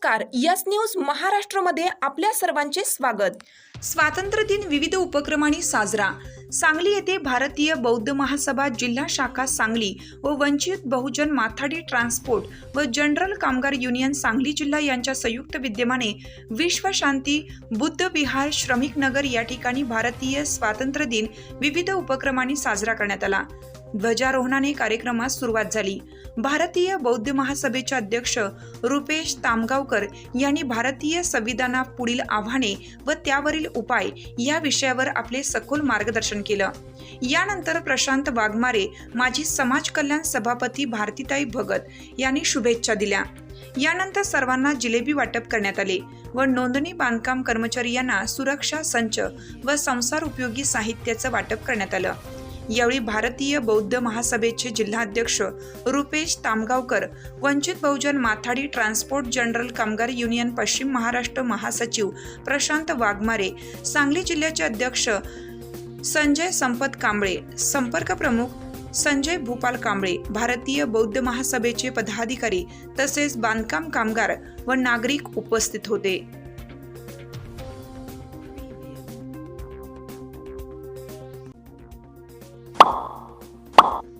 नमस्कार. Yes news महाराष्ट्रमध्ये आपल्या सर्वांचे स्वागत. स्वातंत्र्य दिन विविध उपक्रमांनी साजरा. सांगली येथे भारतीय बौद्ध महासभा जिल्हा शाखा सांगली व वंचित बहुजन माथाडी ट्रान्सपोर्ट व जनरल कामगार युनियन सांगली जिल्हा यांच्या संयुक्त विद्यमाने विश्वशांती बुद्ध विहार श्रमिक नगर या ठिकाणी भारतीय स्वातंत्र्य दिन विविध उपक्रमांनी साजरा करण्यात आला. ध्वजारोहणाने कार्यक्रमास सुरुवात झाली. भारतीय बौद्ध महासभेचे अध्यक्ष रुपेश तामगावकर यांनी भारतीय संविधाना पुढील आव्हाने व त्यावरील उपाय या विषयावर आपले सखोल मार्गदर्शन केलं. यानंतर प्रशांत वाघमारे माजी समाज कल्याण सभापती भारतीताई भगत यांनी शुभेच्छा दिल्या. यानंतर सर्वांना जिलेबी वाटप करण्यात आले व नोंदणी बांधकाम कर्मचारी यांना सुरक्षा संच व संसार उपयोगी साहित्याचं वाटप करण्यात आलं. यावेळी भारतीय बौद्ध महासभेचे जिल्हाध्यक्ष Rupesh Tamgaonkar Vanchit Bahujan Mathadi transport general Kamgar union पश्चिम महाराष्ट्र महासचिव प्रशांत वाघमारे सांगली जिल्ह्याचे अध्यक्ष संजय संपत कांबळे संपर्क प्रमुख संजय भूपाल कांबळे भारतीय बौद्ध महासभेचे पदाधिकारी तसेच बांधकाम कामगार व नागरिक उपस्थित होते. あっ。